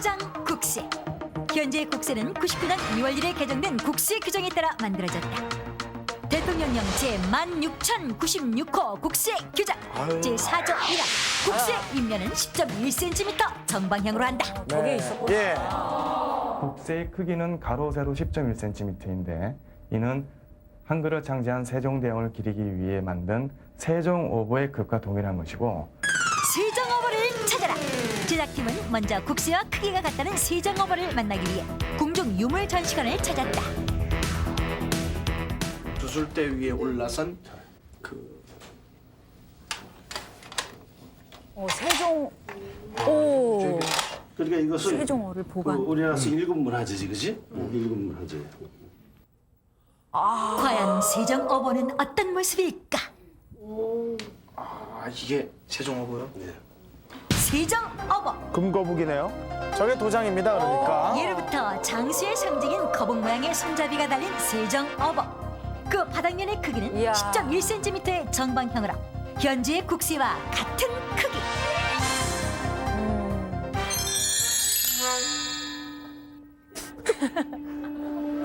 도장 국세. 현재 국세는 99년 2월 1일 개정된 국세 규정에 따라 만들어졌다. 대통령령 제16,096호 국세 규정 제4조 1항 국세 입면은 10.1cm 정방향으로 한다. 저게 있었구나. 예. 국세의 크기는 가로 세로 10.1cm인데 이는 한글을 창제한 세종대왕을 기리기 위해 만든 세종오보의 급과 동일한 것이고 찾아라. 제작팀은 먼저 국세와 크기가 같다는 세정어버를 만나기 위해 궁중 유물 전시관을 찾았다. 두술대 위에 올라선 그 어, 세종. 오. 그러니까 이것은 세종어를 그 보관. 우리나라에서 일급 문화재지, 그지? 응, 일급 문화재. 과연 세정어버는 어떤 모습일까? 아 이게 세종어고요? 네. 세정 어버. 금거북이네요. 저게 도장입니다. 그러니까. 예로부터 장수의 상징인 거북 모양의 손잡이가 달린 세정 어버. 그 바닥면의 크기는 이야. 10.1cm의 정방형으로 현재의 국세와 같은 크기.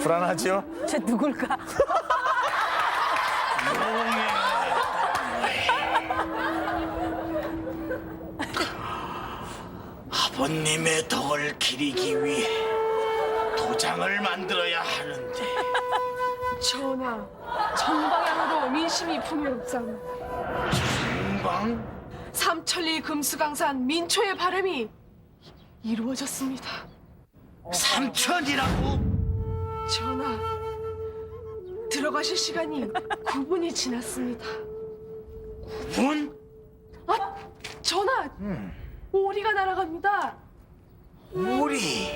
불안하지요? 쟤 누굴까? 아버님의 덕을 기리기 위해 도장을 만들어야 하는데 전하, 전방향으로 민심이 풍요롭잖아. 금방 삼천리 금수강산 민초의 바람이 이- 이루어졌습니다. 삼천이라고 전하, 들어가실 시간이 9분이 지났습니다. 문 아, 전하, 오리가 날아갑니다. 오리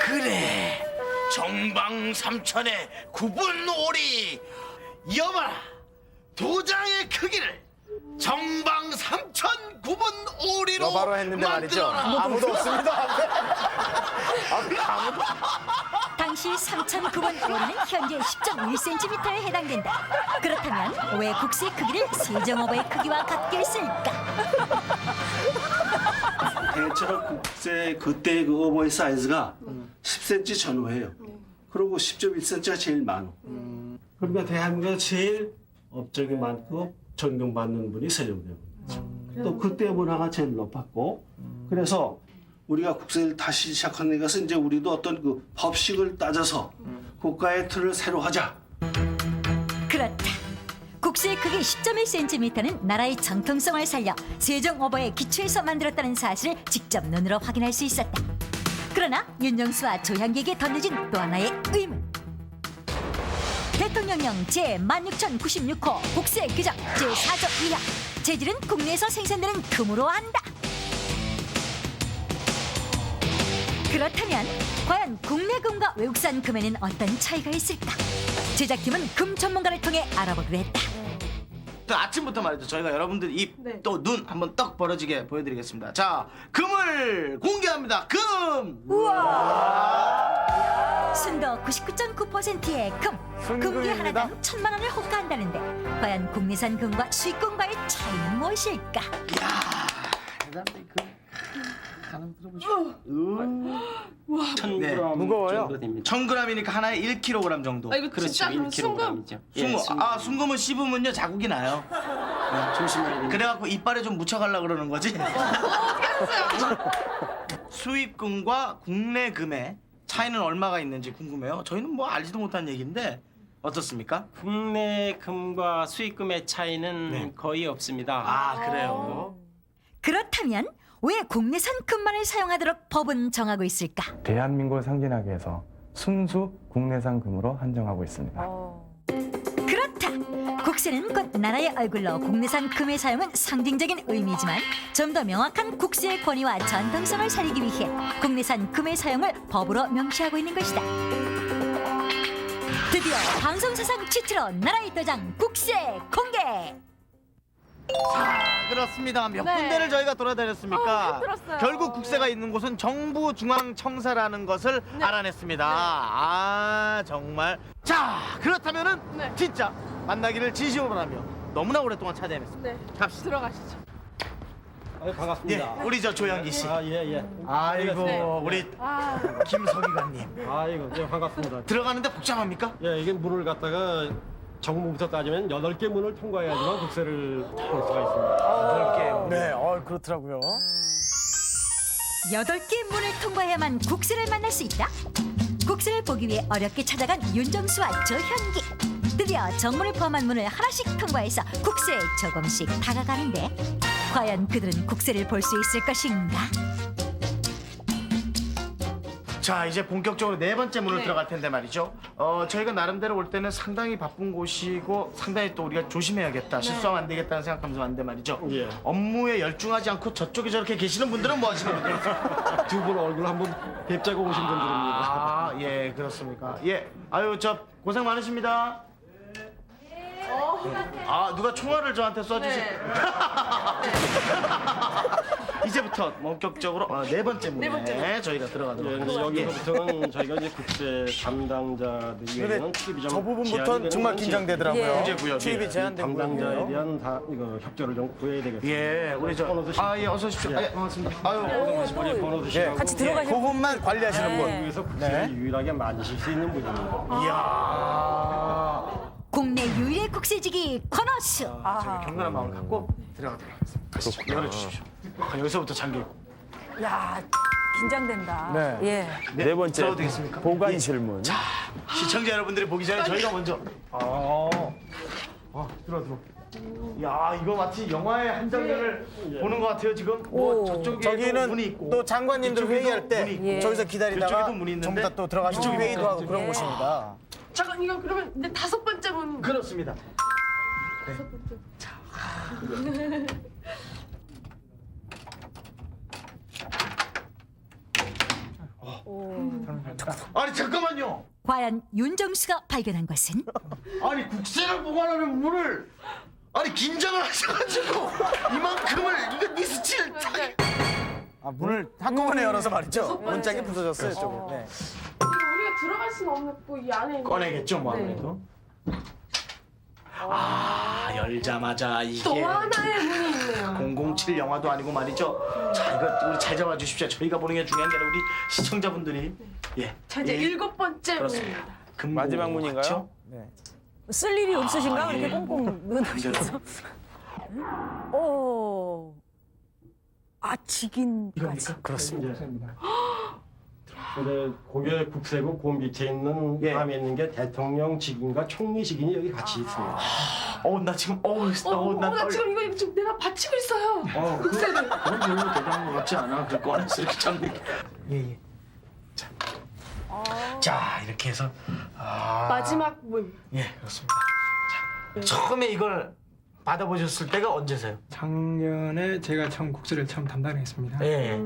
그래 정방 삼천의 구분 오리 여봐라 도장의 크기를 정방 삼천 구분 오리로 너 바로 했는데 말이죠. 만들어라. 아무도 없습니다. 당시 3,009번 오리는 현재 10.1cm에 해당된다. 그렇다면 왜 국세 크기를 세정어버의 크기와 같게 했을까? 대체로 국제 그때 그 어버이 사이즈가 10cm 전후예요. 그리고 10.1cm가 제일 많아. 그러니까 대한민국에서 제일 업적이 많고 존경받는 분이 세종대왕이죠. 또 그때 문화가 제일 높았고 그래서 우리가 국세를 다시 시작하는 것은 이제 우리도 어떤 그 법식을 따져서 국가의 틀을 새로 하자. 그렇다. 국세의 크기 10.1cm는 나라의 정통성을 살려 세종어버의 기초에서 만들었다는 사실을 직접 눈으로 확인할 수 있었다. 그러나 윤정수와 조향기에게 던져진 또 하나의 의문. 대통령령 제16,096호 국세 규정 제4조 2항 재질은 국내에서 생산되는 금으로 한다. 그렇다면 과연 국내 금과 외국산 금에는 어떤 차이가 있을까? 제작팀은 금 전문가를 통해 알아보기로 했다. 또 아침부터 말이죠. 저희가 여러분들 입 네. 또 눈 한번 떡 벌어지게 보여드리겠습니다. 자, 금을 공개합니다. 금. 순도 99.9%의 금. 금괴 순금입니다. 하나당 천만 원을 호가한다는데 과연 국내산 금과 수입 금과의 차이는 무엇일까? 대단히 금. 가능 들어보시죠. 네. 무거워요. 1000g이니까 하나에 1kg 정도. 아, 이거 진짜 그럼 순금? 순금. 아, 순금은 씹으면요 자국이 나요. 조심해야 돼. 그래갖고 이빨에 좀 묻혀가려 그러는 거지. 수입금과 국내 금의 차이는 얼마가 있는지 궁금해요. 저희는 뭐 알지도 못한 얘기인데 어떻습니까? 국내 금과 수입금의 차이는 네. 거의 없습니다. 아 그래요. 그렇다면 왜 국내산 금만을 사용하도록 법은 정하고 있을까? 대한민국을 상징하기 위해서 순수 국내산 금으로 한정하고 있습니다. 어. 그렇다. 국세는 곧 나라의 얼굴로 국내산 금의 사용은 상징적인 의미지만 좀 더 명확한 국세의 권위와 전통성을 살리기 위해 국내산 금의 사용을 법으로 명시하고 있는 것이다. 드디어 방송사상 최초로 나라의 도장 국세 공개! 자, 그렇습니다. 몇 네. 군데를 저희가 돌아다녔습니까? 어, 힘들었어요. 결국 국세가 있는 곳은 정부 중앙청사라는 것을 네. 알아냈습니다. 아, 정말. 자, 그렇다면은 네. 진짜 만나기를 진심으로 바라며 너무나 오랫동안 찾아 헤맸습니다. 네, 갑시다. 들어가시죠. 예, 반갑습니다. 우리 저 조양기 씨. 아, 예, 예. 아이고 우리 아, 김서기관님 아이고, 예, 반갑습니다. 들어가는데 복잡합니까? 예, 이게 문을 갖다가 정문부터 따지면 여덟 개 문을 통과해야지만 국세를 할 수가 있습니다. 네, 어 그렇더라고요. 여덟 개 문을 통과해야만 국세를 만날 수 있다. 국세를 보기 위해 어렵게 찾아간 윤정수와 조현기. 드디어 정문을 포함한 문을 하나씩 통과해서 국세에 조금씩 다가가는데 과연 그들은 국세를 볼 수 있을 것인가? 자 이제 본격적으로 네 번째 문을 네. 들어갈 텐데 말이죠. 어 저희가 나름대로 올 때는 상당히 바쁜 곳이고 상당히 또 우리가 조심해야겠다, 실수하면 안 되겠다는 생각하면서 왔는데 말이죠. 예. 업무에 열중하지 않고 저쪽에 저렇게 계시는 분들은 뭐 하시는 분들이세요? 두분 얼굴 한번 뵙자고 오신 분들입니다. 아, 예, 그렇습니까? 예, 아유, 저 고생 많으십니다. 아, 누가 총알을 저한테 쏴주실? 네. 이제부터 본격적으로 어, 네 번째 문에 네 번째 저희가 들어가도록 예, 하겠습니다. 여기서부터는 저희가 이제 국세 담당자들 외에는 출입이 좀저 부분부터는 정말 긴장되더라고요. 예. 출입이 제한된 담당자에 구역이에요. 대한 다 이거 협조를 좀 구해야 되겠습니다. 예, 우리 저 번호 드시- 아, 예, 어서 오십시오. 아, 예, 반갑습니다. 아유. 우리 번호 드시라고 같이 들어가실 그것만 관리하시는 분. 여기서 국세를 유일하게 만지실 수 있는 분입니다. 이야, 국내 유일의 국세지기 권호수. 아하. 경건한 마음을 갖고 들어가도록 하겠습니다. 가시죠. 열어 주십시오. 아, 여기서부터 잠겨 있고. 야, 긴장된다. 네. 예. 네 번째 들어도 되겠습니까? 보관 예. 질문. 시청자 여러분들이 보기 전에 저희가 먼저 아, 아 들어 들어. 야 이거 마치 영화의 한 장면을 보는 것 같아요 지금. 뭐 오. 저쪽에 저기는 문이 있고 또 장관님들 이쪽에도 회의할 때 문이 있고. 예. 저기서 기다리다가 이쪽에도 문이 있는데 전부 다 또 들어가시고 이쪽에도 회의도 하고 그런 있고. 곳입니다. 잠깐 이거 그러면 이제 다섯 번째 문. 그렇습니다. 아니 잠깐만요. 과연 윤정수가 발견한 것은 아니 국세를 보관하는 문을 아니 긴장을 하셔가지고 이만큼을 이거 미스칠 네. 아, 문을 한꺼번에 열어서 말이죠. 문짝이 부서졌어요, 조금. 네. 이거 우리가 들어갈 수는 없고 이 안에 있는. 꺼내겠죠 뭐 네. 아무래도. 아 열자마자 이게 또 하나의 문이 있네요. 007 영화도 아니고 말이죠. 자 이거 우리 잘 잡아 주십시오. 저희가 보는 게 중요한 게 아니라 우리 시청자분들이 예. 자 이제 예, 일곱 번째 그렇습니다. 문입니다. 금고 마지막 문인가요? 맞죠? 네. 쓸 일이 없으신가? 아, 이렇게 예. 꽁꽁 넣어놓으셔서. 오. 아, 직인까지. 그렇습니다. 근데 고개 국세고 그 밑에 있는 예. 다음에 있는 게 대통령 직인과 총리 직인이 여기 같이 있습니다. 어우 나 지금 어우 어, 어우 어, 나 나 떨려. 지금 이거 지금 내가 받치고 있어요. 어, 국세를. 그건 별로 대단한 것 같지 않아. 그 꺼내서 이렇게 잠들. 예예. 자. 자 이렇게 해서 아, 마지막 문. 예 그렇습니다. 자, 처음에 이걸 받아보셨을 때가 언제세요? 작년에 제가 처음 국수를 처음 담당했습니다. 예.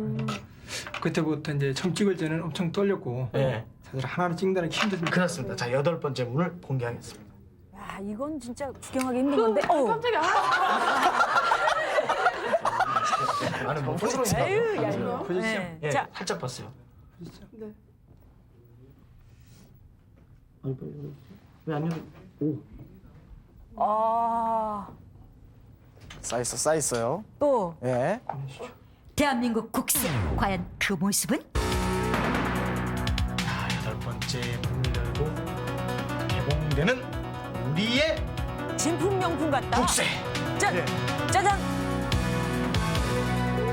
그때부터 이제 처음 찍을 때는 엄청 떨렸고 예. 사실 하나를 찍는다는 게 힘듭니다. 그렇습니다. 자 여덟 번째 문을 공개하겠습니다. 야, 이건 진짜 구경하기 힘든 건데. 어. 깜짝이야. 아, 아니 뭐 에휴, 야, 이거. 이거. 네. 예, 자, 살짝 봤어요. 네. 왜안 열어? 오. 아, 쌓였어, 쌓였어요. 또. 예. 대한민국 국세 과연 그 모습은 자 여덟 번째 문을 열고 개봉되는 우리의 진품 명품 같다. 국세. 짠! 예. 짜잔!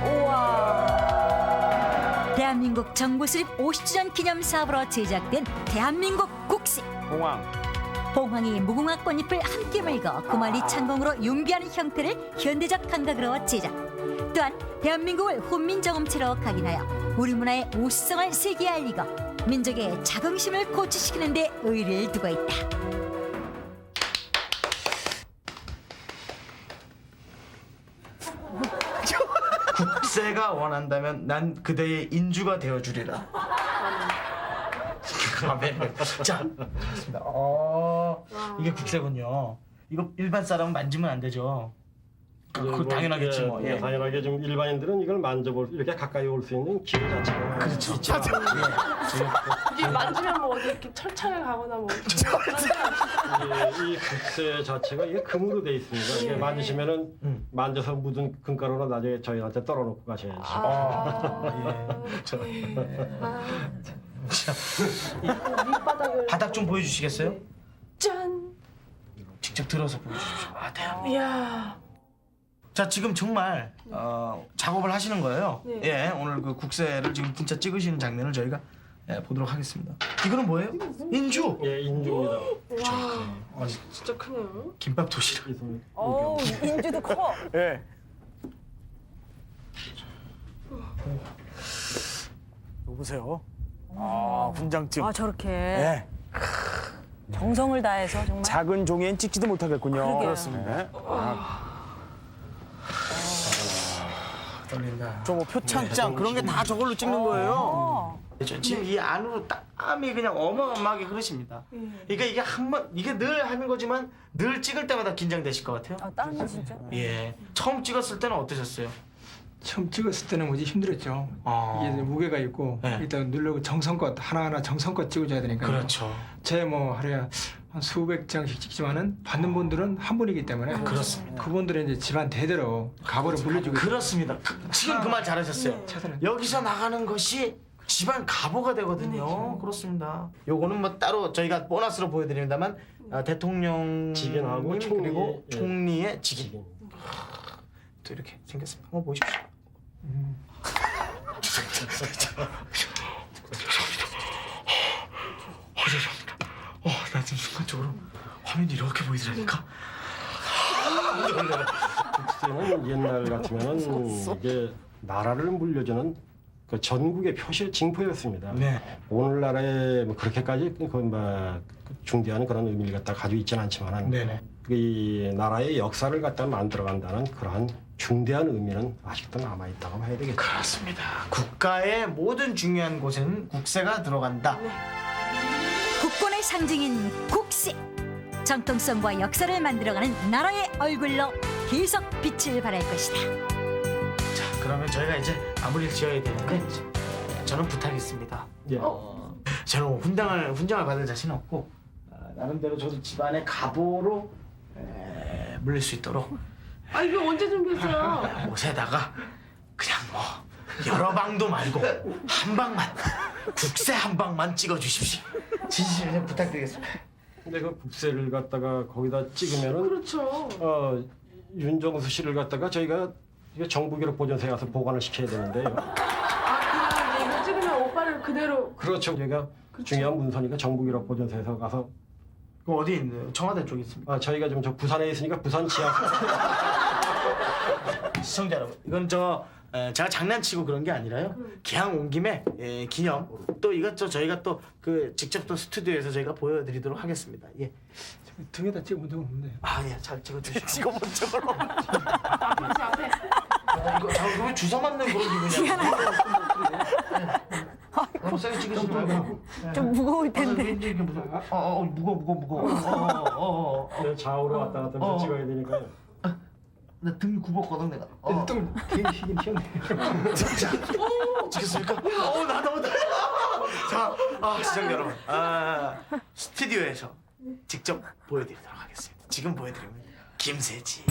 우와. 대한민국 정부 수립 50주년 기념 사업으로 제작된 대한민국 국세. 공항. 봉황이 무궁화 꽃잎을 함께 물고 구만리 창공으로 융비하는 형태를 현대적 감각으로 제작. 또한 대한민국을 훈민정음체로 각인하여 우리 문화의 우수성을 세계에 알리고 민족의 자긍심을 고취시키는 데 의의를 두고 있다. 국세가 원한다면 난 그대의 인주가 되어주리라. 아멘. 자, 좋습니다. 어, 이게 국세군요. 이거 일반 사람은 만지면 안 되죠. 그거 당연하겠지 뭐. 예, 예. 당연하게 좀 일반인들은 이걸 만져볼 이렇게 가까이 올 수 있는 기회 자체가 그렇죠. 이게 만지면 뭐 어디 이렇게 철창에 가거나 뭐. 이, 이 국세 자체가 이게 금으로 돼 있습니다. 이게 만지시면은 음. 만져서 묻은 금가루는 나중에 저희한테 떨어놓고 가셔야지. 아, 밑바닥을 바닥 좀 보여주시겠어요? 짠. 직접 들어서 보여주십시오. 아, 네. 이야. 자 지금 정말 어, 작업을 하시는 거예요. 네. 예, 오늘 그 국세를 지금 진짜 찍으시는 장면을 저희가 예, 보도록 하겠습니다. 이거는 뭐예요? 인주. 예, 인중입니다. 와. 진짜 크네요. 김밥 도시락. 있습니다. 어우, 인주도 커. 예. 이거 보세요. 아, 훈장증. 아, 저렇게 예. 정성을 다해서 정말. 작은 종이엔 찍지도 못하겠군요. 그러게요. 그렇습니다. 떨린다. 저뭐 표창장 그런 게 다 저걸로 찍는 거예요. 어. 저 지금 이 안으로 땀이 그냥 어마어마하게 흐르십니다. 그러니까 이게 한번 이게 늘 하는 거지만 늘 찍을 때마다 긴장되실 것 같아요. 아, 땀이 진짜. 예. 처음 찍었을 때는 어떠셨어요? 처음 찍었을 때는 뭐지 힘들었죠. 아. 이게 이제 무게가 있고 네. 일단 누르고 정성껏 하나하나 정성껏 찍어줘야 되니까. 그렇죠. 제 뭐 하루에 한 수백 장씩 찍지만은 받는 분들은 한 분이기 때문에 그렇습니다. 그분들은 이제 집안 대대로 가보를 물려주고 있어요. 그렇습니다. 그- 지금 그 말 잘하셨어요. 최선을 여기서 나가는 것이 집안 가보가 되거든요. 그렇습니다. 요거는 뭐 따로 저희가 보너스로 보여드립니다만 아, 대통령 직인하고 총리, 그리고 예. 총리의 직인 또 이렇게 생겼습니다. 한번 보십시오. 어, 죄송합니다. 어, 나 지금 순간적으로 화면이 이렇게 보이더라니까. 국세는 옛날 같으면은 이게 나라를 물려주는 그 전국의 표시 징표였습니다. 네. 오늘날에 뭐 그렇게까지 그뭐 중대한 그런 의미를 갖다 가지고 있지는 않지만은 네네. 이 나라의 역사를 갖다 만들어간다는 그러한 중대한 의미는 아직도 남아 있다고 봐야 되겠죠. 그렇습니다. 국가의 모든 중요한 곳에는 국세가 들어간다. 국권의 상징인 국세 정통성과 역사를 만들어가는 나라의 얼굴로 계속 빛을 발할 것이다 자, 그러면 저희가 이제 마무리를 지어야 되는데 저는 부탁이 있습니다. 예. 저는 훈장을 훈장을 받을 자신은 없고 아, 나름대로 저도 집안의 가보로 에, 물릴 수 있도록 아 이거 언제 준비했어요? 옷에다가 그냥 뭐 여러 방도 말고 한 방만 국세 한 방만 찍어 주십시오. 진심으로 부탁드리겠습니다. 근데 그 국세를 갖다가 거기다 찍으면은 그렇죠. 어 윤정수 씨를 갖다가 저희가 이게 정부 기록 보존소에 가서 보관을 시켜야 되는데요. 아 그냥 이거 찍으면 오빠를 그대로. 그렇죠. 저희가 중요한 문서니까 정부 기록 보존소에서 가서 그 어디 있나요? 청와대 쪽에 있습니다. 아 저희가 지금 저 부산에 있으니까 부산 지하 시청자 여러분, 이건 저 에, 제가 장난치고 그런 게 아니라요. 기왕 온 김에 예, 기념 또 이것 저 저희가 또 그 직접 또 스튜디오에서 저희가 보여드리도록 하겠습니다. 예. 등에다 찍어본 적은 없는데. 아, 예, 잘 찍어주시고. 찍어본 적은 없 그래서 앞에 아, 이거 저 그거 주사 맞는 그런 기분이야. 너무 세게 찍으시지 말고. 좀 무거울 텐데. 왠지 이게 무서워. 어, 어, 어, 무거워, 무거워, 무거워. 어, 어, 어, 어. 네, 좌우로 왔다 갔다 하면서 어. 찍어야 되니까요. 나 등 굽었거든 내가. 어. 좀 희긴 희었네. 찍겠습니까? 어, 나 너무 떨려. 자, 아, 시청자 여러분, 아, 스튜디오에서 직접 보여드리도록 하겠습니다. 지금 보여드리면 김세지.